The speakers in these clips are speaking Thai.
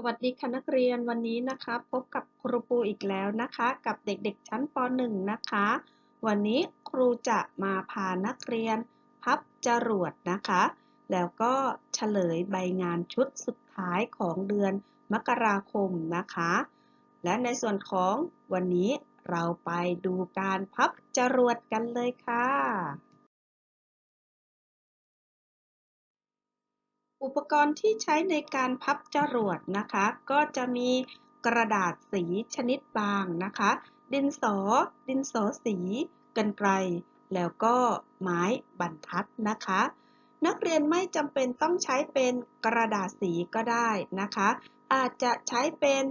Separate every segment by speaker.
Speaker 1: สวัสดีค่ะนักเรียนวันนี้นะคะ พบกับครูปูอีกแล้วนะคะ กับเด็กๆชั้นป .1 นะคะ วันนี้ครูจะมาพานักเรียน พับจรวดนะคะ แล้วก็เฉลยใบงานชุดสุดท้ายของเดือนมกราคมนะคะ และในส่วนของวันนี้เราไปดูการพับจรวดกันเลยค่ะ อุปกรณ์ที่ใช้ในการพับจรวดนะคะ ก็จะมีกระดาษสีชนิดบางนะคะ ดินสอ ดินสอสีกรรไกรแล้วก็ไม้บรรทัดนะคะ นักเรียนไม่จำเป็นต้องใช้เป็นกระดาษสีก็ได้นะคะ อาจจะใช้เป็น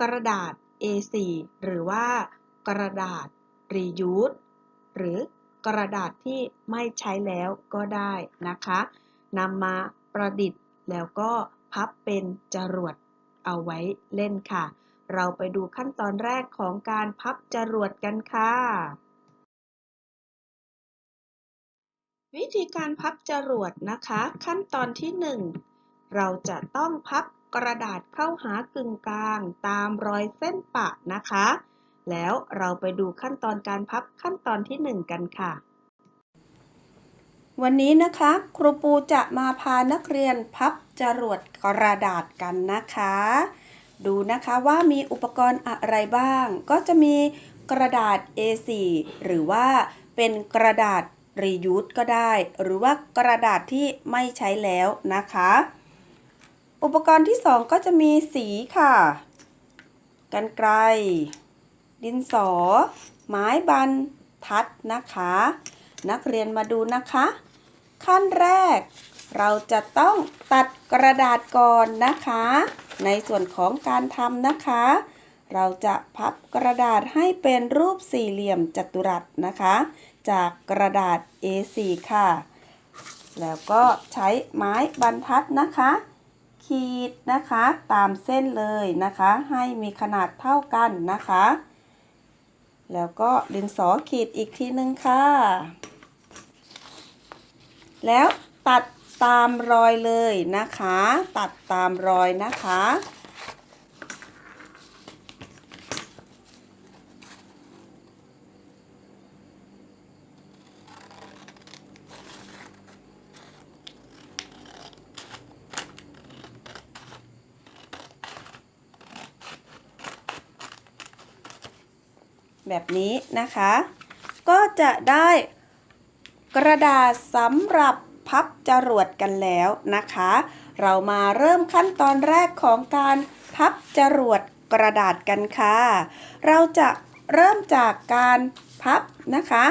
Speaker 1: กระดาษ A4 หรือว่ากระดาษ reuse หรือกระดาษที่ไม่ใช้แล้วก็ได้นะคะนำมา ประดิษฐ์ แล้วก็พับเป็นจรวดเอาไว้เล่นค่ะ เราไปดูขั้นตอนแรกของการพับจรวดกันค่ะ วิธีการพับจรวดนะคะ ขั้นตอนที่ 1 เราจะต้องพับกระดาษเข้าหากึ่งกลางตามรอยเส้นปะนะคะ แล้วเราไปดูขั้นตอนการพับขั้นตอนที่ 1 กันค่ะ วันนี้นะคะครูปูจะมาพานักเรียนพับจรวดกระดาษกันนะคะ ดูนะคะว่ามีอุปกรณ์อะไรบ้าง ก็จะมีกระดาษ A4 หรือว่าเป็นกระดาษ reuse ก็ได้ หรือว่ากระดาษที่ไม่ใช้แล้วนะคะ อุปกรณ์ที่ 2 ก็จะมีสีค่ะ กันไกล ดินสอ ไม้บรรทัดนะคะ นักเรียนมาดูนะคะ ขั้นแรก เราจะต้องตัดกระดาษก่อนนะคะ ในส่วนของการทำนะคะ เราจะพับกระดาษให้เป็นรูปสี่เหลี่ยมจัตุรัสนะคะ จากกระดาษ A4 ค่ะ แล้วก็ใช้ไม้บรรทัดนะคะ ขีดนะคะตามเส้นเลยนะคะ ให้มีขนาดเท่ากันนะคะ แล้วก็ดินสอขีดอีกทีนึงค่ะ แล้วตัดตามรอยเลยนะคะ ตัดตามรอยนะคะ แบบนี้นะคะ ก็จะได้ กระดาษสำหรับพับจรวดกันแล้วนะคะ เรามาเริ่มขั้นตอนแรกของการพับจรวดกระดาษกันค่ะ เราจะเริ่มจากการพับนะคะ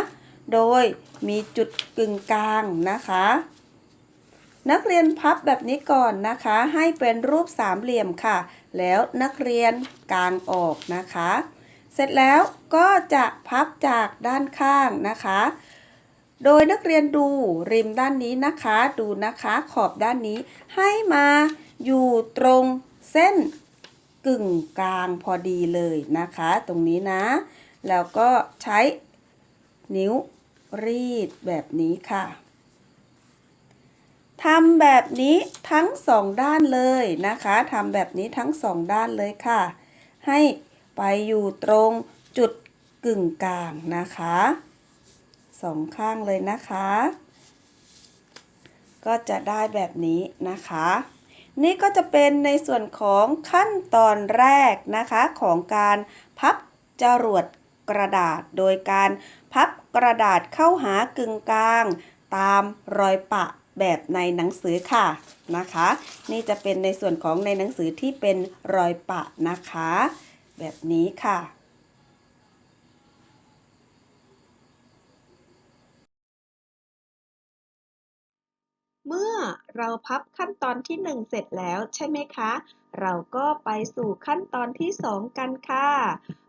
Speaker 1: โดยมีจุดกึ่งกลางนะคะ นักเรียนพับแบบนี้ก่อนนะคะ ให้เป็นรูปสามเหลี่ยมค่ะ แล้วนักเรียนกางออกนะคะ เสร็จแล้วก็จะพับจากด้านข้างนะคะ โดยนักเรียนดูริมด้านนี้นะคะ ดูนะคะขอบด้านนี้ ให้มาอยู่ตรงเส้นกึ่งกลางพอดีเลยนะคะ ตรงนี้นะ แล้วก็ใช้นิ้วรีดแบบนี้ค่ะทำแบบนี้ทั้งสองด้านเลยนะคะทำแบบนี้ทั้งสองด้านเลยค่ะ ให้ไปอยู่ตรงจุดกึ่งกลางนะคะ สองข้างเลยนะคะ ก็จะได้แบบนี้นะคะ นี่ก็จะเป็นในส่วนของขั้นตอนแรกนะคะของการพับจรวดกระดาษ โดยการพับกระดาษเข้าหากึ่งกลาง ตามรอยปะแบบในหนังสือค่ะนะคะ นี่จะเป็นในส่วนของในหนังสือที่เป็นรอยปะนะคะ แบบนี้ค่ะ เมื่อเราพับขั้นตอนที่ 1 เสร็จแล้วใช่ไหมคะ เราก็ไปสู่ขั้นตอนที่ 2 กันค่ะ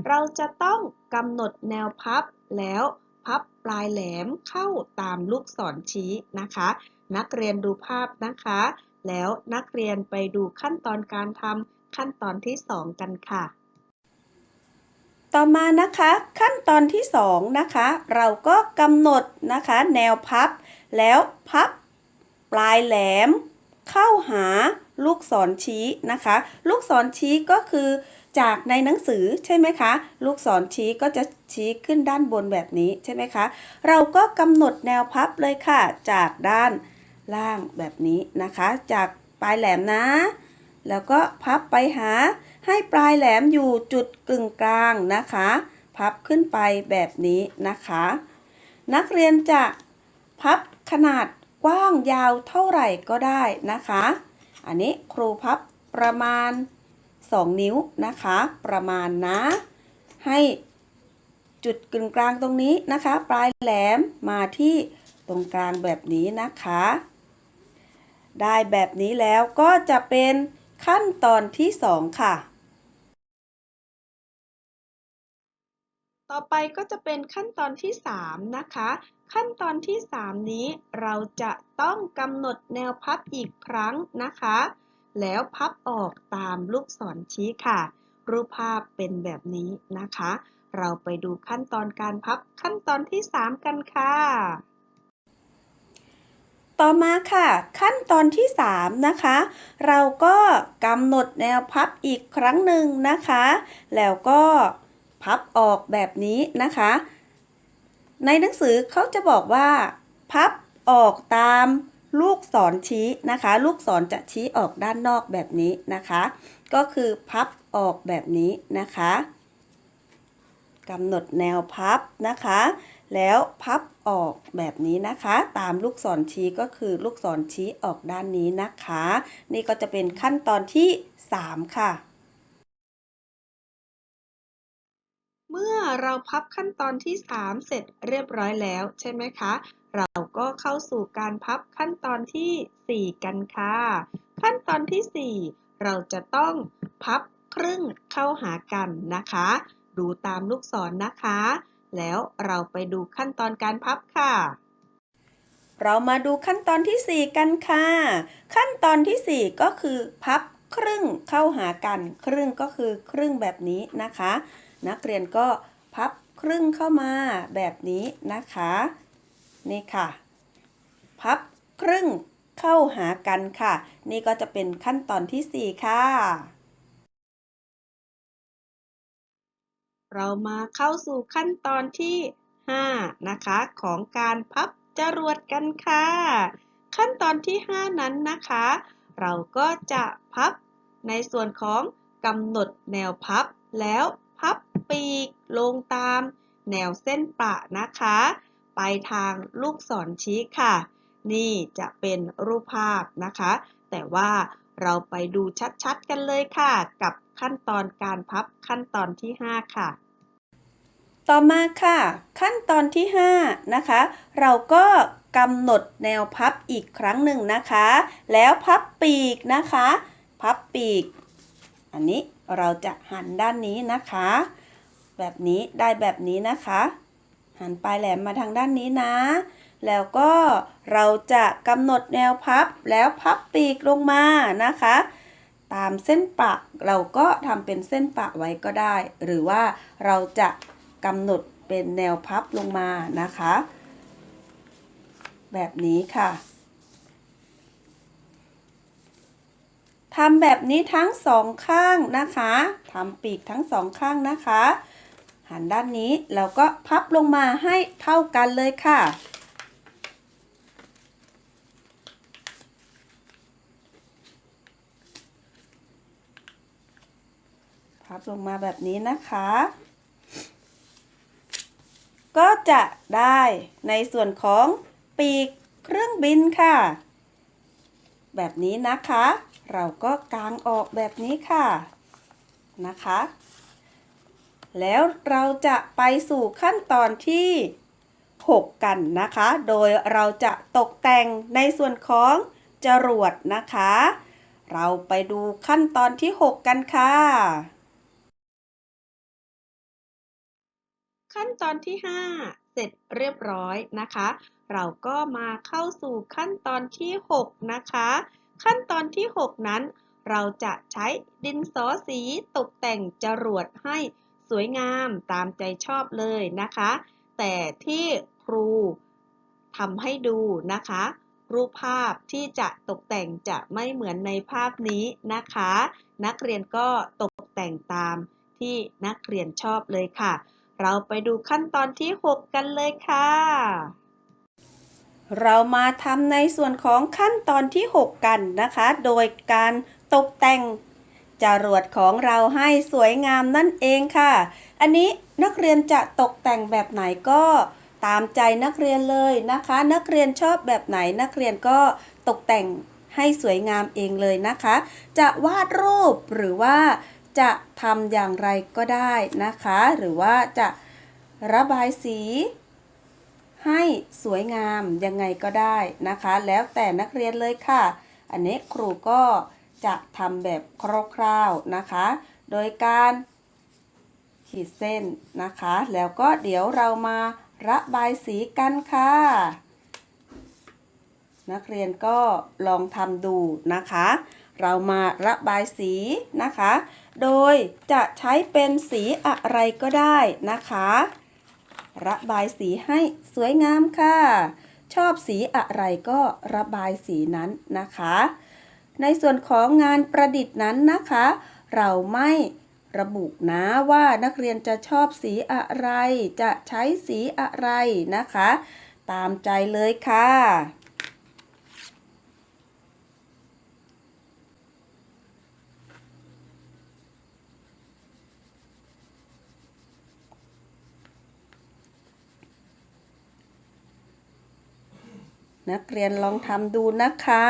Speaker 1: เราจะต้องกำหนดแนวพับแล้วพับปลายแหลมเข้าตามลูกศรชี้นะคะ นักเรียนดูภาพนะคะ แล้วนักเรียนไปดูขั้นตอนการทำขั้นตอนที่ 2 กันค่ะ ต่อมานะคะขั้นตอนที่ 2 นะคะ เราก็กำหนดนะคะ แนวพับ แล้วพับ ปลายแหลม เข้าหาลูกศรชี้นะคะ ลูกศรชี้ก็คือจากในหนังสือใช่ไหมคะ ลูกศรชี้ก็จะชี้ขึ้นด้านบนแบบนี้ใช่ไหมคะ เราก็กำหนดแนวพับเลยค่ะ จากด้านล่างแบบนี้นะคะ จากปลายแหลมนะ แล้วก็พับไปหา ให้ปลายแหลมอยู่จุดกึ่งกลางนะคะ พับขึ้นไปแบบนี้นะคะ นักเรียนจะพับขนาด กว้างยาวเท่าไหร่ก็ได้นะคะ อันนี้ครูพับประมาณ 2 นิ้วนะคะ ประมาณนะ ให้จุดกึ่งกลางตรงนี้นะคะ ปลายแหลมมาที่ตรงกลางแบบนี้นะคะ ได้แบบนี้แล้วก็จะเป็นขั้นตอนที่ 2 ค่ะ ต่อไปก็จะเป็นขั้นตอนที่ 3 นะคะ ขั้นตอนที่ 3 นี้เราจะต้องกำหนดแนวพับอีกครั้งนะคะ แล้วพับออกตามลูกศรชี้ค่ะ รูปภาพเป็นแบบนี้นะคะ เราไปดูขั้นตอนการพับขั้นตอนที่ 3 กันค่ะ ต่อมาค่ะ ขั้นตอนที่ 3 นะคะ เราก็กำหนดแนวพับอีกครั้งหนึ่งนะคะ แล้วก็พับออกแบบนี้นะคะ ในหนังสือเขาจะบอกว่า พับออกตามลูกศรชี้นะคะ ลูกศรจะชี้ออกด้านนอกแบบนี้นะคะ ก็คือพับออกแบบนี้นะคะกำหนดแนวพับนะคะ แล้วพับออกแบบนี้นะคะ ตามลูกศรชี้ก็คือลูกศรชี้ออกด้านนี้นะคะ นี่ก็จะเป็นขั้นตอนที่ 3 ค่ะ เมื่อเราพับขั้นตอนที่ 3 เสร็จเรียบร้อยแล้วใช่ไหมคะ เราก็เข้าสู่การพับขั้นตอนที่ 4 กันค่ะ ขั้นตอนที่ 4 เราจะต้องพับครึ่งเข้าหากันนะคะ ดูตามลูกศรนนะคะ แล้วเราไปดูขั้นตอนการพับค่ะเรามาดูขั้นตอนที่ 4 กันค่ะ ขั้นตอนที่ 4 ก็คือพับครึ่งเข้าหากัน ครึ่งก็คือครึ่งแบบนี้นะคะ นักเรียนก็ พับครึ่งเข้ามาแบบนี้นะคะ นี่ค่ะ พับครึ่งเข้าหากันค่ะ นี่ก็จะเป็นขั้นตอนที่ 4 ค่ะ เรามาเข้าสู่ขั้นตอนที่ 5 นะคะ ของการพับจรวดกันค่ะ ขั้นตอนที่ 5 นั้นนะคะ เราก็จะพับในส่วนของกำหนดแนวพับแล้ว พับปีกลงตาม แนวเส้นประนะคะ ไปทางลูกศรชี้ค่ะ นี่จะเป็นรูปภาพนะคะ แต่ว่าเราไปดูชัดๆกันเลยค่ะ กับขั้นตอนการพับขั้นตอนที่ 5 ค่ะต่อมาค่ะ ขั้นตอนที่ 5 นะคะ เราก็กำหนดแนวพับอีกครั้งหนึ่งนะคะ แล้วพับปีกนะคะ พับปีก อันนี้ เราจะหันด้านนี้นะคะ แบบนี้ได้แบบนี้นะคะ หันปลายแหลมมาทางด้านนี้นะ แล้วก็เราจะกำหนดแนวพับแล้วพับปีกลงมานะคะ ตามเส้นปะเราก็ทำเป็นเส้นปะไว้ก็ได้ หรือว่าเราจะกำหนดเป็นแนวพับลงมานะคะ แบบนี้ค่ะ ทำแบบนี้ทั้งสองข้างนะคะทำปีกทั้งสองข้างนะคะ หันด้านนี้แล้วก็พับลงมาให้เท่ากันเลยค่ะ พับลงมาแบบนี้นะคะ ก็จะได้ในส่วนของปีกเครื่องบินค่ะ แบบนี้นะคะ เราก็กางออกแบบนี้ค่ะนะคะ แล้วเราจะไปสู่ขั้นตอนที่ 6 กันนะคะ โดยเราจะตกแต่งในส่วนของจรวดนะคะ เราไปดูขั้นตอนที่ 6 กันค่ะ ขั้นตอนที่ 5 เสร็จเรียบร้อยนะคะ เราก็มาเข้าสู่ขั้นตอนที่ 6 นะคะ ขั้นตอนที่ 6 นั้น เราจะใช้ดินสอสีตกแต่งจรวดให้สวยงามตามใจชอบเลยนะคะ แต่ที่ครูทำให้ดูนะคะ
Speaker 2: รูปภาพที่จะตกแต่งจะไม่เหมือนในภาพนี้นะคะ นักเรียนก็ตกแต่งตามที่นักเรียนชอบเลยค่ะ เราไปดูขั้นตอนที่ 6 กันเลยค่ะ
Speaker 1: เรามาทำในส่วนของขั้นตอนที่ 6 กันนะคะ โดยการตกแต่งจรวดของเราให้สวยงามนั่นเองค่ะ อันนี้นักเรียนจะตกแต่งแบบไหนก็ตามใจนักเรียนเลยนะคะ นักเรียนชอบแบบไหนนักเรียนก็ตกแต่งให้สวยงามเองเลยนะคะ จะวาดรูปหรือว่าจะทำอย่างไรก็ได้นะคะ หรือว่าจะระบายสี ให้สวยงามยังไงก็ได้นะคะ แล้วแต่นักเรียนเลยค่ะ อันนี้ครูก็จะทำแบบคร่าวๆนะคะ โดยการขีดเส้นนะคะ แล้วก็เดี๋ยวเรามาระบายสีกันค่ะ นักเรียนก็ลองทำดูนะคะ เรามาระบายสีนะคะ โดยจะใช้เป็นสีอะไรก็ได้นะคะ ระบายสีให้สวยงามค่ะ ชอบสีอะไรก็ระบายสีนั้นนะคะ ในส่วนของงานประดิษฐ์นั้นนะคะ เราไม่ระบุนะว่านักเรียนจะชอบสีอะไร จะใช้สีอะไรนะคะ ตามใจเลยค่ะ นักเรียนลองทำดูนะคะ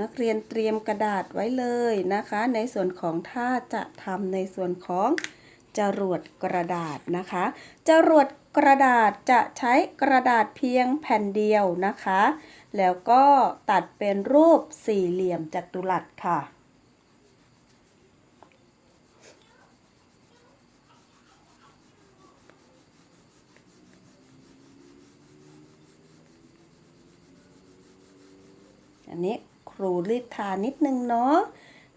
Speaker 1: นักเรียนเตรียมกระดาษไว้เลยนะคะ ในส่วนของถ้าจะทำในส่วนของ จรวดกระดาษนะคะ จรวดกระดาษจะใช้กระดาษเพียงแผ่นเดียวนะคะ แล้วก็ตัดเป็นรูปสี่เหลี่ยมจัตุรัสค่ะ อันนี้ครูรีดทานิดนึงเนาะ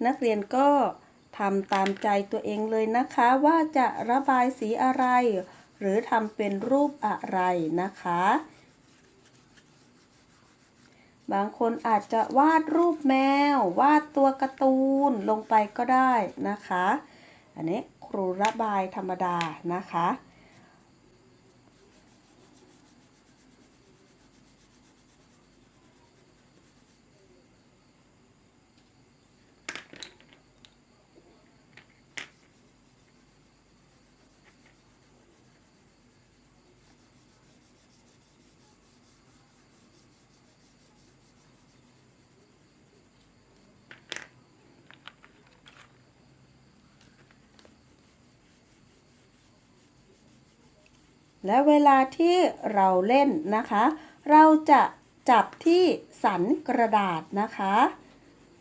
Speaker 1: นักเรียนก็ ทำตามใจตัวเองเลยนะคะว่าจะระบายสีอะไร หรือทำเป็นรูปอะไรนะคะ บางคนอาจจะวาดรูปแมว วาดตัวการ์ตูนลงไปก็ได้นะคะ อันนี้ครูระบายธรรมดานะคะ และเวลาที่เราเล่นนะคะ เราจะจับที่สันกระดาษนะคะ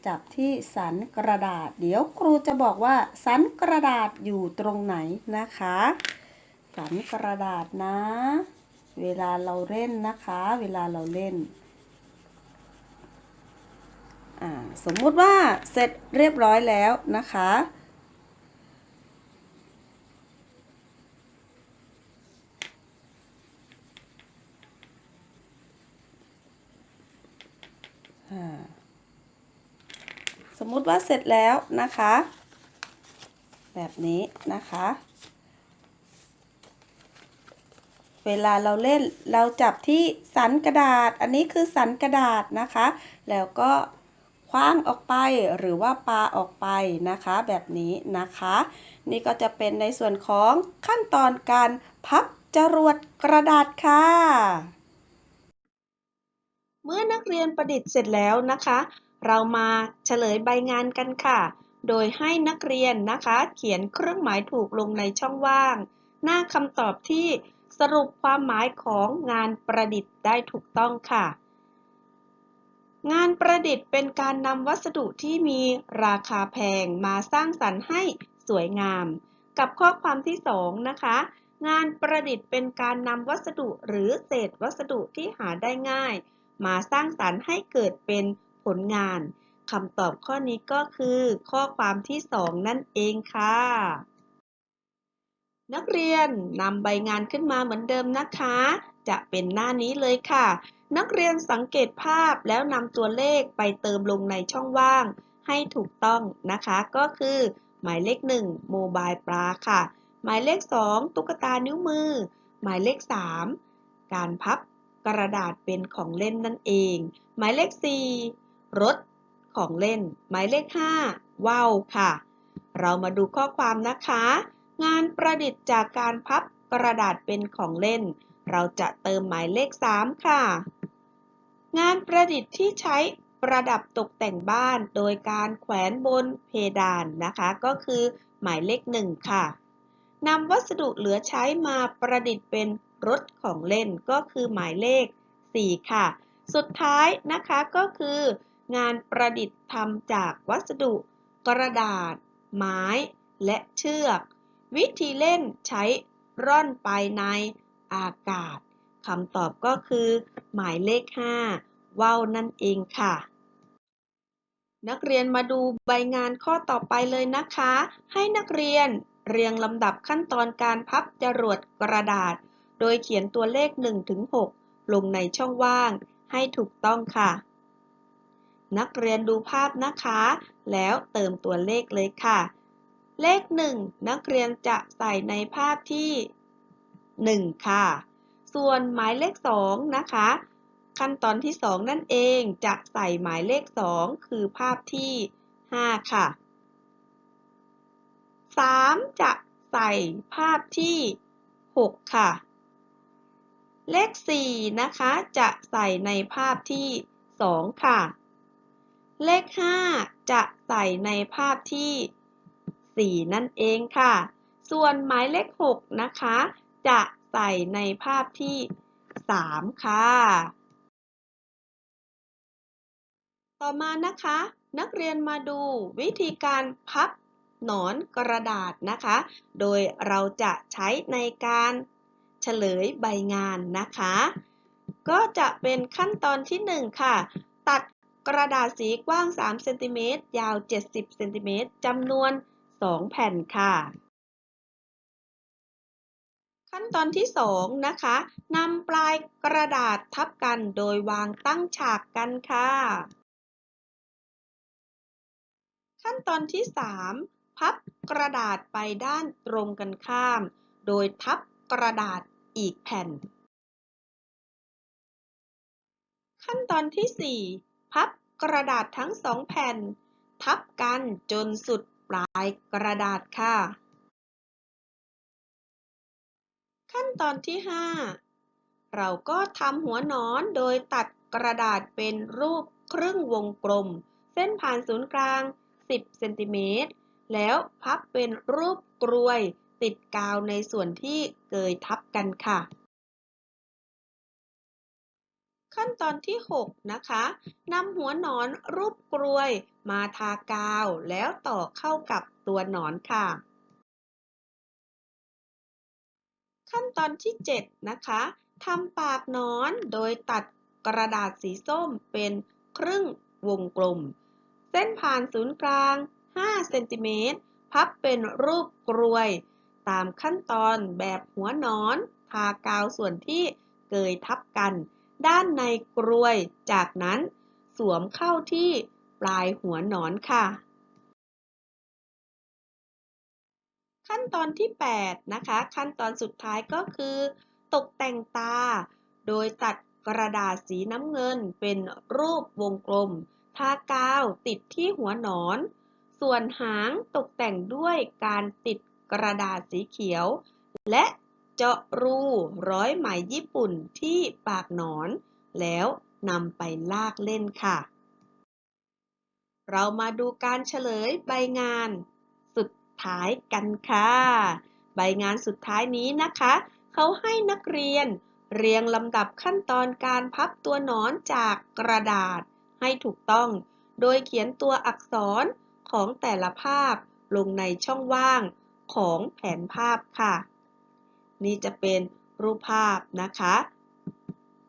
Speaker 1: จับที่สันกระดาษ เดี๋ยวครูจะบอกว่า สันกระดาษอยู่ตรงไหนนะคะ สันกระดาษนะ เวลาเราเล่นนะคะ เวลาเราเล่นสมมุติว่าเสร็จเรียบร้อยแล้วนะคะ มมุติว่าเสร็จแล้วนะคะ แบบนี้นะคะ เวลาเราเล่นเราจับที่สันกระดาษ อันนี้คือสันกระดาษนะคะ แล้วก็คว้างออกไปหรือว่าปาออกไปนะคะ แบบนี้นะคะ นี่ก็จะเป็นในส่วนของขั้นตอนการพับจรวดกระดาษค่ะ
Speaker 2: เมื่อนักเรียนประดิษฐ์เสร็จแล้วนะคะ เรามาเฉลยใบงานกันค่ะ โดยให้นักเรียนนะคะ เขียนเครื่องหมายถูกลงในช่องว่าง หน้าคำตอบที่สรุปความหมายของงานประดิษฐ์ได้ถูกต้องค่ะ งานประดิษฐ์เป็นการนำวัสดุที่มีราคาแพงมาสร้างสรรค์ให้สวยงาม กับข้อความที่สองนะคะ งานประดิษฐ์เป็นการนำวัสดุหรือเศษวัสดุที่หาได้ง่าย มาสร้างสรรค์ให้เกิดเป็น ผลงานคำตอบข้อนี้ก็คือข้อความที่สองนั่นเองค่ะ นักเรียนนำใบงานขึ้นมาเหมือนเดิมนะคะ จะเป็นหน้านี้เลยค่ะ นักเรียนสังเกตภาพแล้วนำตัวเลขไปเติมลงในช่องว่าง ให้ถูกต้องนะคะ ก็คือ หมายเลข1โมบายปลาค่ะ หมายเลข 2 ตุ๊กตานิ้วมือ หมายเลข 3 การพับกระดาษเป็นของเล่นนั่นเอง หมายเลข 4 รถของเล่น หมายเลข 5 ว่าวค่ะ เรามาดูข้อความนะคะ งานประดิษฐ์จากการพับกระดาษเป็นของเล่น เราจะเติมหมายเลข 3 ค่ะ งานประดิษฐ์ที่ใช้ประดับตกแต่งบ้านโดยการแขวนบนเพดานนะคะ ก็คือหมายเลข 1 ค่ะนำวัสดุเหลือใช้มาประดิษฐ์เป็นรถของเล่นก็คือหมายเลข 4 ค่ะ สุดท้ายนะคะก็คือ งานประดิษฐ์ทำจากวัสดุ กระดาษ ไม้ และเชือก วิธีเล่นใช้ร่อนไปในอากาศคำตอบก็คือ หมายเลข 5 ว่าวนั่นเองค่ะ นักเรียนมาดูใบงานข้อต่อไปเลยนะคะ ให้นักเรียนเรียงลำดับขั้นตอนการพับจรวดกระดาษ โดยเขียนตัวเลข 1-6 ลงในช่องว่างให้ถูกต้องค่ะ นักเรียนดูภาพนะคะ แล้วเติมตัวเลขเลยค่ะ เลข 1 นักเรียนจะใส่ในภาพที่ 1 ค่ะ ส่วนหมายเลข 2 นะคะ ขั้นตอนที่ 2 นั่นเองจะใส่หมายเลข 2 คือภาพที่ 5 ค่ะ 3 จะใส่ภาพที่ 6 ค่ะ เลข 4 นะคะ จะใส่ในภาพที่ 2 ค่ะ เลข 5 จะใส่ในภาพที่ 4 นั่นเองค่ะ ส่วนหมายเลข 6 นะคะ จะใส่ในภาพที่ 3 ค่ะ ต่อมานะคะ นักเรียนมาดูวิธีการพับหนอนกระดาษนะคะ โดยเราจะใช้ในการเฉลยใบงานนะคะ ก็จะเป็นขั้นตอนที่ 1 ค่ะ ตัด กระดาษสีกว้าง 3 เซนติเมตร ยาว 70 เซนติเมตรจำนวน 2 แผ่นค่ะ ขั้นตอนที่ 2 นะคะนำปลายกระดาษทับกันโดยวางตั้งฉากกันค่ะ ขั้นตอนที่ 3 พับกระดาษไปด้านตรงกันข้าม โดยทับกระดาษอีกแผ่น ขั้นตอนที่ 4 พับกระดาษทั้งสองแผ่น ทับกันจนสุดปลายกระดาษค่ะ ขั้นตอนที่ 5 เราก็ทำหัวหนอนโดยตัดกระดาษเป็นรูปครึ่งวงกลม เส้นผ่านศูนย์กลาง 10 เซนติเมตร แล้วพับเป็นรูปกรวยติดกาวในส่วนที่เกยทับกันค่ะ ขั้นตอนที่ 6 นะคะนำหัวหนอนรูปกรวยมาทากาว แล้วต่อเข้ากับตัวหนอนค่ะ ขั้นตอนที่ 7 นะคะทำปากหนอนโดยตัดกระดาษสีส้มเป็นครึ่งวงกลม เส้นผ่านศูนย์กลาง 5 เซนติเมตร พับเป็นรูปกรวย ตามขั้นตอนแบบหัวนอน ทากาวส่วนที่เกยทับกัน ด้านในกรวย จากนั้นสวมเข้าที่ปลายหัวหนอนค่ะ ขั้นตอนที่ 8 นะคะ ขั้นตอนสุดท้ายก็คือ ตกแต่งตา โดยตัดกระดาษสีน้ำเงินเป็นรูปวงกลม ทากาวติดที่หัวหนอน ส่วนหางตกแต่งด้วยการติดกระดาษสีเขียว และ จาะรูร้อยไหมญี่ปุ่นที่ปากหนอน แล้วนำไปลากเล่นค่ะ เรามาดูการเฉลยใบงานสุดท้ายกันค่ะ ใบงานสุดท้ายนี้นะคะ เขาให้นักเรียน เรียงลำดับขั้นตอนการพับตัวหนอนจากกระดาษให้ถูกต้อง โดยเขียนตัวอักษรของแต่ละภาพลงในช่องว่างของแผนภาพค่ะ นี่จะเป็นรูปภาพนะคะ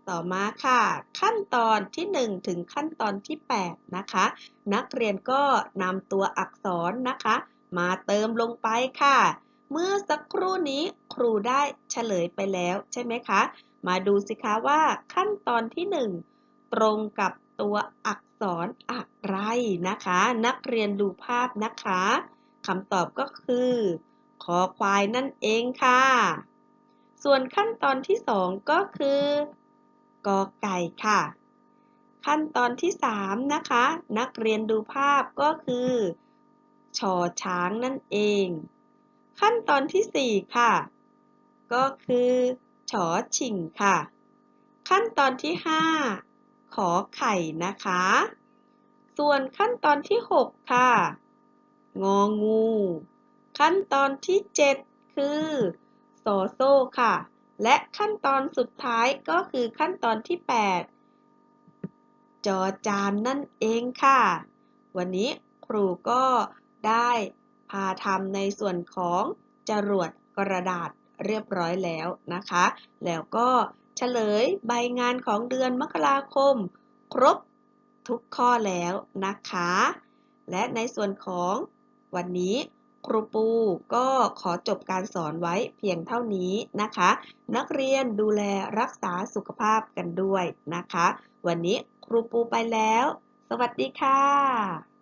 Speaker 2: ต่อมาค่ะ ขั้นตอนที่ 1 ถึงขั้นตอนที่ 8 นะคะ นักเรียนก็นำตัวอักษรนะคะ มาเติมลงไปค่ะ เมื่อสักครู่นี้ครูได้เฉลยไปแล้วใช่ไหมคะ มาดูสิคะว่าขั้นตอนที่ 1 ตรงกับตัวอักษรอะไรนะคะ นักเรียนดูภาพนะคะคำตอบก็คือคอควายนั่นเองค่ะ ส่วนขั้นตอนที่ 2 ก็คือกอไก่ค่ะ ขั้นตอนที่ 3 นะคะ นักเรียนดูภาพก็คือชอช้างนั่นเอง ขั้นตอนที่ 4 ค่ะ ก็คือชอชิงค่ะ ขั้นตอนที่ 5 ขอไข่นะคะ ส่วนขั้นตอนที่ 6 ค่ะ งองู ขั้นตอนที่ 7 คือ โซโซ่ค่ะ และขั้นตอนสุดท้ายก็คือขั้นตอนที่ 8 จอจานนั่นเองค่ะ วันนี้ครูก็ได้พาทำในส่วนของจรวดกระดาษเรียบร้อยแล้วนะคะ แล้วก็เฉลยใบงานของเดือนมกราคม ครบทุกข้อแล้วนะคะ และในส่วนของวันนี้ ครูปูก็ขอจบการสอนไว้เพียงเท่านี้นะคะ นักเรียนดูแลรักษาสุขภาพกันด้วยนะคะ วันนี้ครูปูไปแล้ว สวัสดีค่ะ